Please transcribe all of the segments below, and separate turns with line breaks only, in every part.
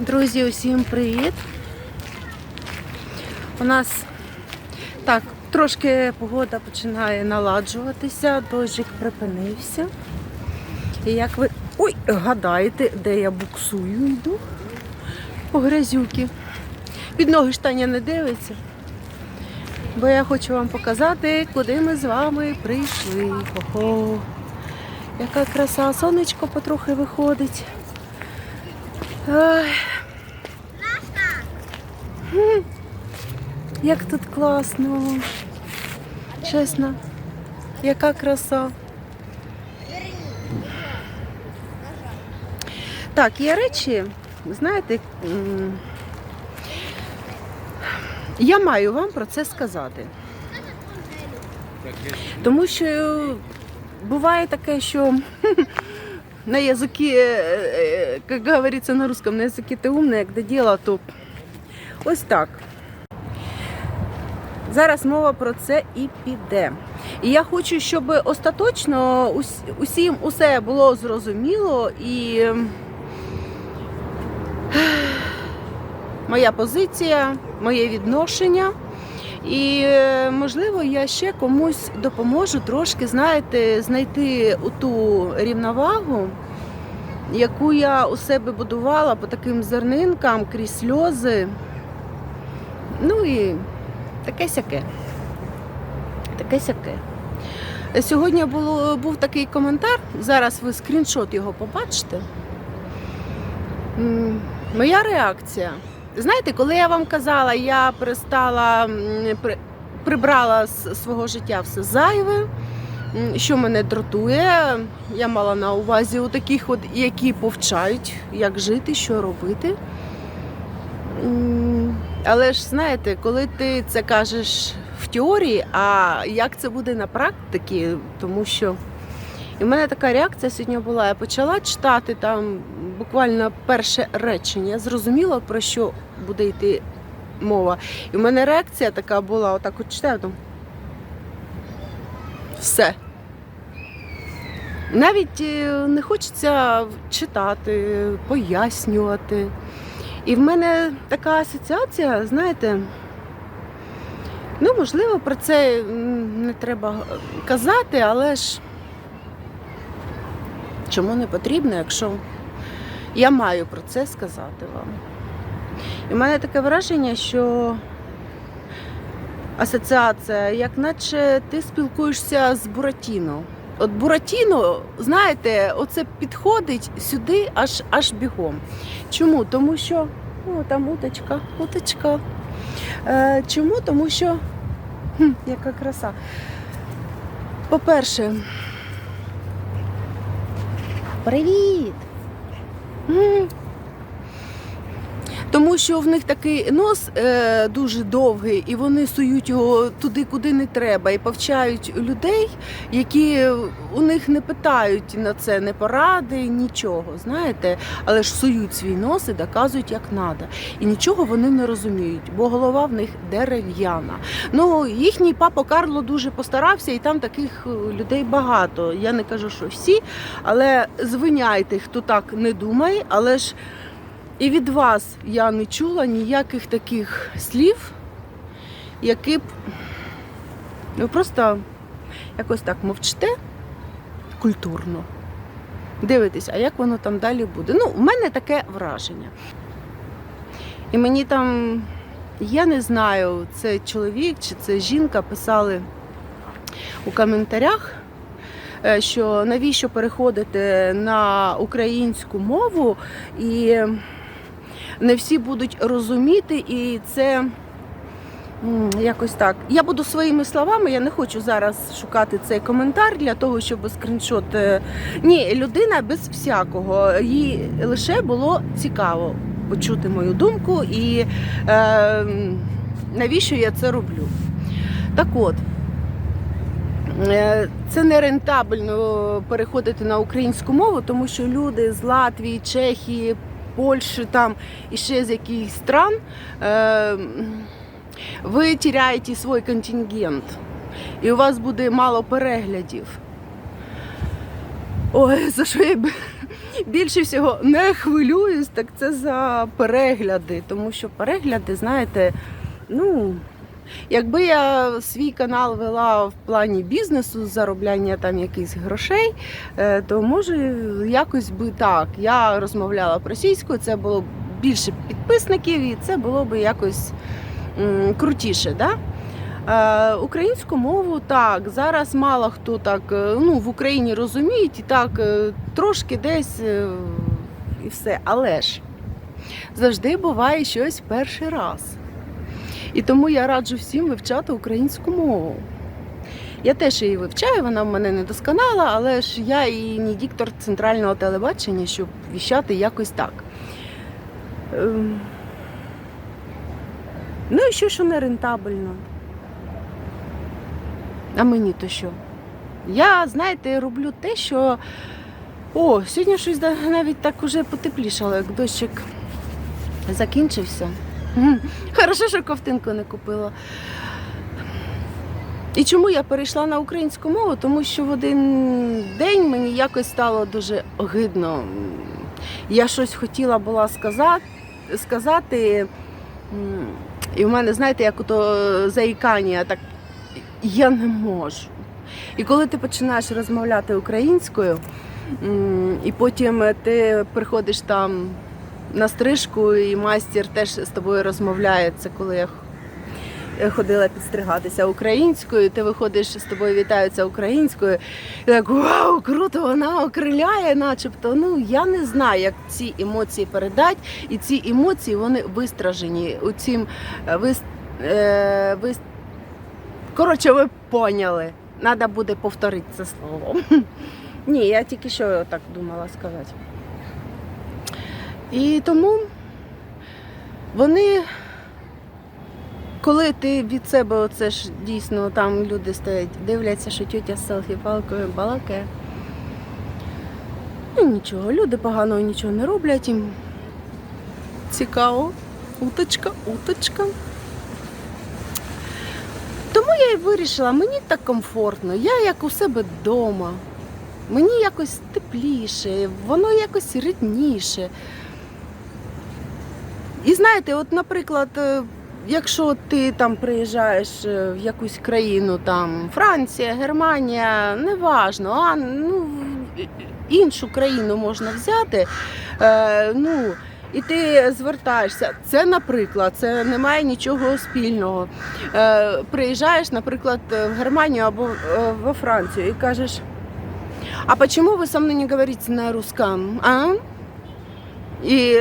Друзі, усім привіт! У нас так, трошки погода починає наладжуватися, дощик припинився. І як ви. Ой, гадаєте, де я буксую йду? По грязюки. Під ноги ж Таня не дивиться. Бо я хочу вам показати, куди ми з вами прийшли. Ого! Яка краса, сонечко потрохи виходить. Хм. Як тут класно. Чесно, яка краса. Так, є речі, знаєте, я маю вам про це сказати. Тому що буває таке, що на языке, э, как говорится на русском, на языке ти умний, як до діла, то ось так. Зараз мова про це і піде. І я хочу, щоб остаточно ус- усім усе було зрозуміло і ем, моя позиція, моє відношення. І е, можливо, я ще комусь допоможу трошки, знаєте, знайти ту рівновагу, яку я у себе будувала по таким зернинкам крізь сльози. Ну і таке сяке. Таке сяке. Сьогодні було, був такий коментар, зараз ви скріншот його побачите. Моя реакція. Знаєте, коли я вам казала, я перестала при- прибрала з свого життя все зайве, що мене дратує. Я мала на увазі у таких, от, які повчають, як жити, що робити. Але ж знаєте, коли ти це кажеш в теорії, а як це буде на практиці, тому що і в мене така реакція сьогодні була. Я почала читати там буквально перше речення, зрозуміла, про що буде йти мова. І в мене реакція така була: отак от читаю там. Все. Навіть е, не хочеться читати, пояснювати. І в мене така асоціація, знаєте, ну, можливо, про це не треба казати, але ж чому не потрібно, якщо я маю про це сказати вам. І в мене таке враження, що асоціація, як наче ти спілкуєшся з Буратіно. От Буратіно, знаєте, оце підходить сюди аж аж бігом. Чому? Тому що о, там уточка, уточка. Е, чому? Тому що хм, яка краса. По-перше, привіт! Mm. Тому що в них такий нос е, дуже довгий, і вони сують його туди, куди не треба, і повчають людей, які у них не питають на це не поради, нічого, знаєте, але ж сують свій нос і доказують, як треба. І нічого вони не розуміють, бо голова в них дерев'яна. Ну, їхній папа Карло дуже постарався, і там таких е, людей багато. Я не кажу, що всі, але звиняйте, хто так не думає, але ж. І від вас я не чула ніяких таких слів, які б ви просто якось так мовчите культурно. Дивитесь, а як воно там далі буде. Ну, в мене таке враження. І мені там, я не знаю, це чоловік чи це жінка писали у коментарях, е, що навіщо переходити на українську мову і не всі будуть розуміти, і це якось так. Я буду своїми словами, я не хочу зараз шукати цей коментар для того, щоб скріншот. е, Ні, людина без всякого. Їй лише було цікаво почути мою думку і е, навіщо я це роблю. Так от. е, Це не рентабельно переходити на українську мову, тому що люди з Латвії, Чехії, Польщі там і ще з якихось стран, ви тіряєте свій контингент. І у вас буде мало переглядів. Ой, за що я більше всього не хвилююсь, так це за перегляди. Тому що перегляди, знаєте, ну. Якби я свій канал вела в плані бізнесу, заробляння там якихось грошей, е, то може якось би так. Я розмовляла б російською, це було б більше підписників, і це було б якось крутіше. Да? Е, Українську мову так, зараз мало хто так е, ну, в Україні розуміють, і так трошки десь і все. Але ж завжди буває щось перший раз. І тому я раджу всім вивчати українську мову. Я теж її вивчаю, вона в мене не досконала, але ж я і не диктор центрального телебачення, щоб віщати якось так. Ем. Ну і що, що не рентабельно. А мені то що? Я, знаєте, роблю те, що. О, сьогодні щось навіть так уже потеплішало, як дощик закінчився. Хорошо, що ковтинку не купила. І чому я перейшла на українську мову? Тому що в один день мені якось стало дуже огидно. Я щось хотіла була сказати, сказати і в мене, знаєте, як ото заїкання, так я не можу. І коли ти починаєш розмовляти українською, і потім ти приходиш там на стрижку, і майстер теж з тобою розмовляє. Це коли я ходила підстригатися українською, ти виходиш з тобою, вітаються українською. І так вау, круто, вона окриляє, начебто. Ну я не знаю, як ці емоції передати. І ці емоції вони вистражені. У цім е, вис, е, вис... Коротше, ви поняли. Треба буде повторити це слово. Ні, я тільки що так думала сказати. І тому вони, коли ти від себе оце ж дійсно там люди стоять, дивляться, що тетя з селфі палкою балакає. Ну нічого, люди поганого нічого не роблять їм. Цікаво. Уточка, уточка. Тому я і вирішила, мені так комфортно, я як у себе вдома. Мені якось тепліше, воно якось рідніше. І знаєте, от, наприклад, е, якщо ти там приїжджаєш е, в якусь країну, там Франція, Германія, неважно, а ну іншу країну можна взяти. Е, ну, і ти звертаєшся. Це, наприклад, це не має нічого спільного. Е, приїжджаєш, наприклад, в Германію або е, во Францію і кажеш. А почему вы со мной не говорите на русском? А? І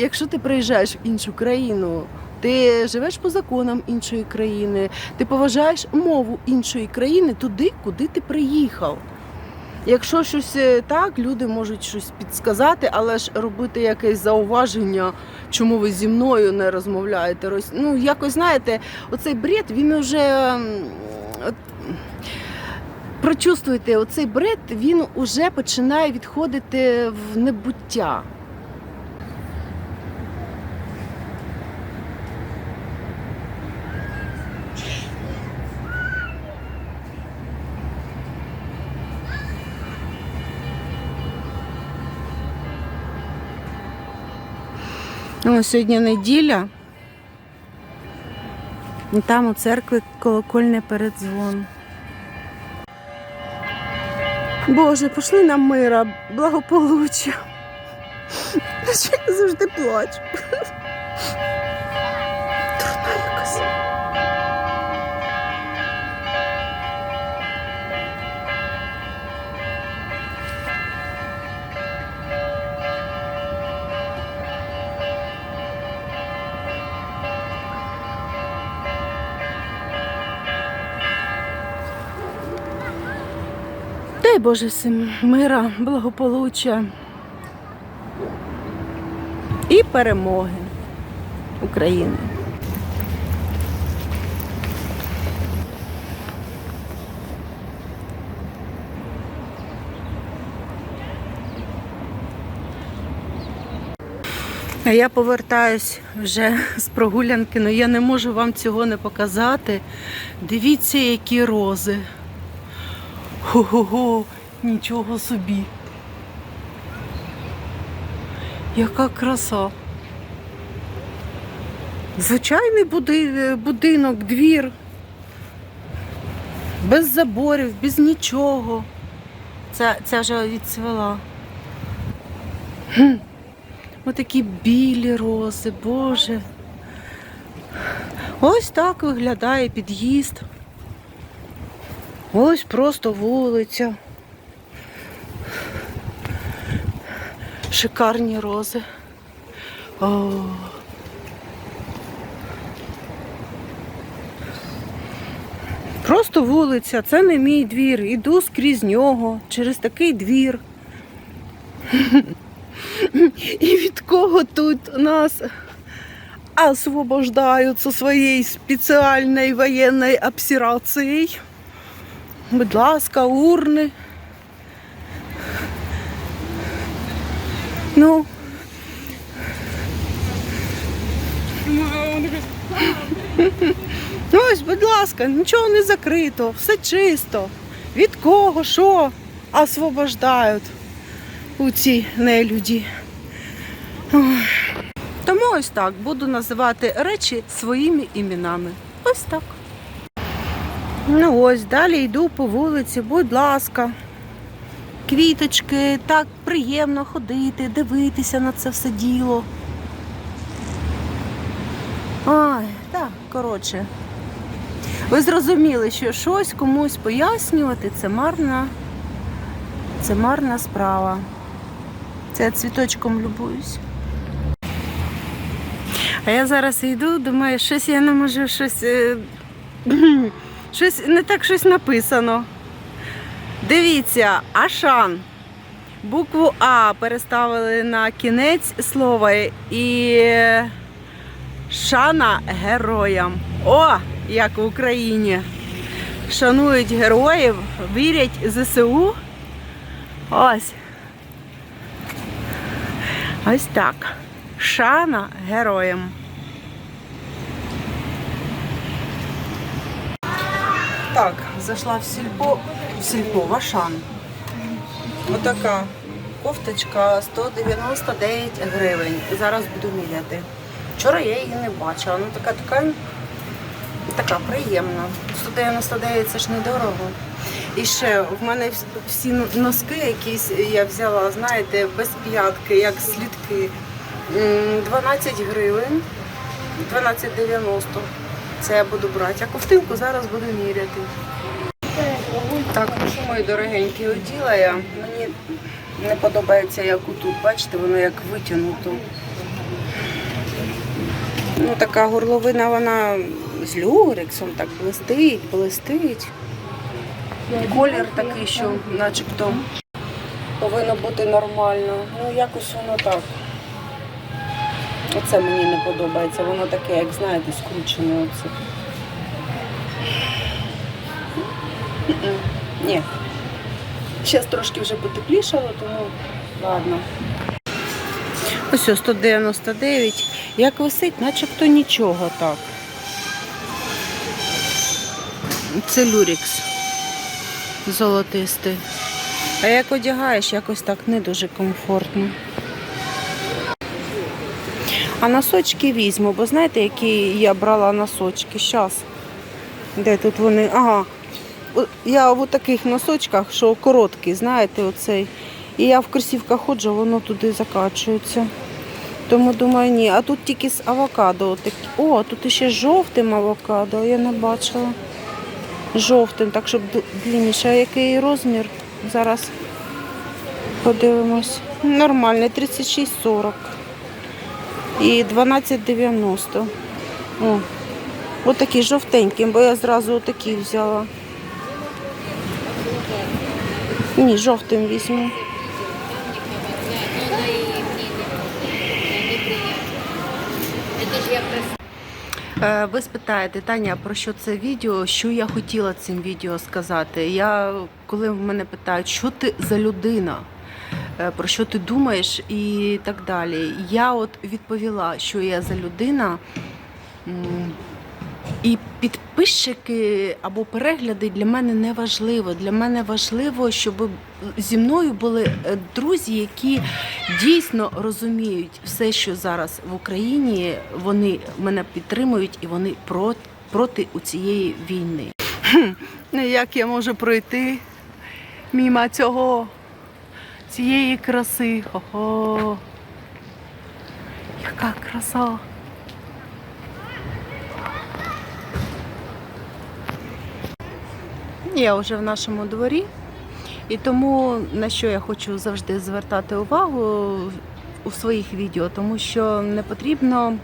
якщо ти приїжджаєш в іншу країну, ти живеш по законам іншої країни, ти поважаєш мову іншої країни туди, куди ти приїхав. Якщо щось е, так, люди можуть щось підсказати, але ж робити якесь зауваження, чому ви зі мною не розмовляєте. Ну, якось знаєте, оцей бред, він уже прочувствуйте, оцей бред він уже починає відходити в небуття. О, сьогодні неділя. І там у церкві колокольний передзвон. Боже, пошли нам мира, благополуччя. Що я завжди плачу. Боже всім мира, благополуччя і перемоги України. Я повертаюсь вже з прогулянки, але я не можу вам цього не показати. Дивіться, які рози. Хо-хо-хо, нічого собі. Яка краса. Звичайний будинок, двір. Без заборів, без нічого. Ця, ця вже відцвела. Хм. Отакі білі рози, Боже. Ось так виглядає під'їзд. Ось просто вулиця. Шикарні рози. О. Просто вулиця, це не мій двір. Іду скрізь нього, через такий двір. І від кого тут нас освобождають зі своєї спеціальної воєнної операції. Будь ласка, урни. Ну. Ну, Ось, будь ласка, нічого не закрито, все чисто. Від кого, що освобождають у цій нелюді. Тому ось так буду називати речі своїми іменами. Ось так. Ну ось, далі йду по вулиці, будь ласка. Квіточки, так приємно ходити, дивитися на це все діло. Ой, так, коротше. Ви зрозуміли, що щось комусь пояснювати це марна, це марна справа. Це я цвіточком любуюсь. А я зараз йду, думаю, щось я не можу щось. щось не так щось написано. Дивіться, Ашан. Букву А переставили на кінець слова і шана героям. О, як в Україні. Шанують героїв, вірять ЗСУ. Ось. Ось так. Шана героям. Так, зайшла в сільпо, в сільпо, в Ашан. Отака кофточка 199 гривень. Зараз буду міряти. Вчора я її не бачила. Ну така така, така приємна. 199 це ж недорого. І ще в мене всі носки якісь я взяла, знаєте, без п'ятки, як слідки. 12 гривень, 12,90. Це я буду брати. А ковтинку зараз буду міряти. Так, що, мої дорогенькі, оділа я. Мені не подобається, як отут. Бачите, воно як витягнуто. Ну, така горловина, вона з люрексом так блистить, блистить. Колір такий, що начебто повинно бути нормально. Ну, якось воно так. Оце мені не подобається. Воно таке, як знаєте, скручене оце. Ні. Зараз трошки вже потеплішало, тому ладно. Ось ось 199. Як висить, начебто нічого так. Це люрікс золотистий. А як одягаєш, якось так не дуже комфортно. А носочки візьму, бо знаєте, які я брала носочки? Щас. Де тут вони? Ага. Я в таких носочках, що короткі, знаєте, оцей. І я в кросівках ходжу, воно туди закачується. Тому думаю, ні. А тут тільки з авокадо. О, тут ще жовтим авокадо, я не бачила. Жовтим, так щоб длинніше. А який розмір? Зараз подивимось. Нормальний, 36,40 і 12,90. О, отакі жовтенькі, бо я зразу отакі взяла. Ні, жовтим візьму. Е, Ви спитаєте, Таня, про що це відео? Що я хотіла цим відео сказати? Я, коли в мене питають, що ти за людина, про що ти думаєш і так далі. Я от відповіла, що я за людина. І підписчики або перегляди для мене не важливо. Для мене важливо, щоб зі мною були е, друзі, які дійсно розуміють все, що зараз в Україні. Вони мене підтримують і вони проти, проти у цієї війни. Як я можу пройти мімо цього цієї краси? Ого! Яка краса! Я вже в нашому дворі, і тому на що я хочу завжди звертати увагу у своїх відео, тому що не потрібно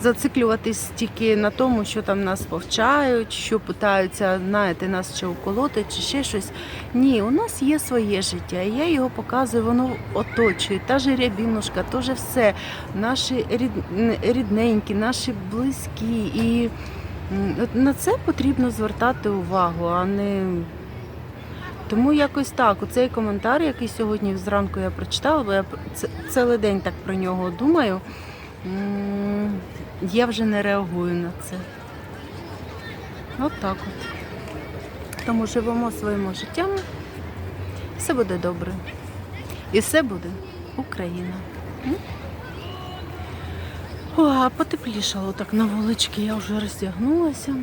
зациклюватись тільки на тому, що там нас повчають, що питаються, знаєте, нас чи уколоти, чи ще щось. Ні, у нас є своє життя, і я його показую, воно оточує. Та ж рябінушка, то же все. Наші рід- рідненькі, наші близькі. І на це потрібно звертати увагу, а не. Тому якось так. Оцей коментар, який сьогодні зранку я прочитала, бо я цілий день так про нього думаю. Я вже не реагую на це. От так от. Тому живемо своїм життям. Все буде добре. І все буде Україна. О, потеплішало так на вулички, я вже роздягнулася.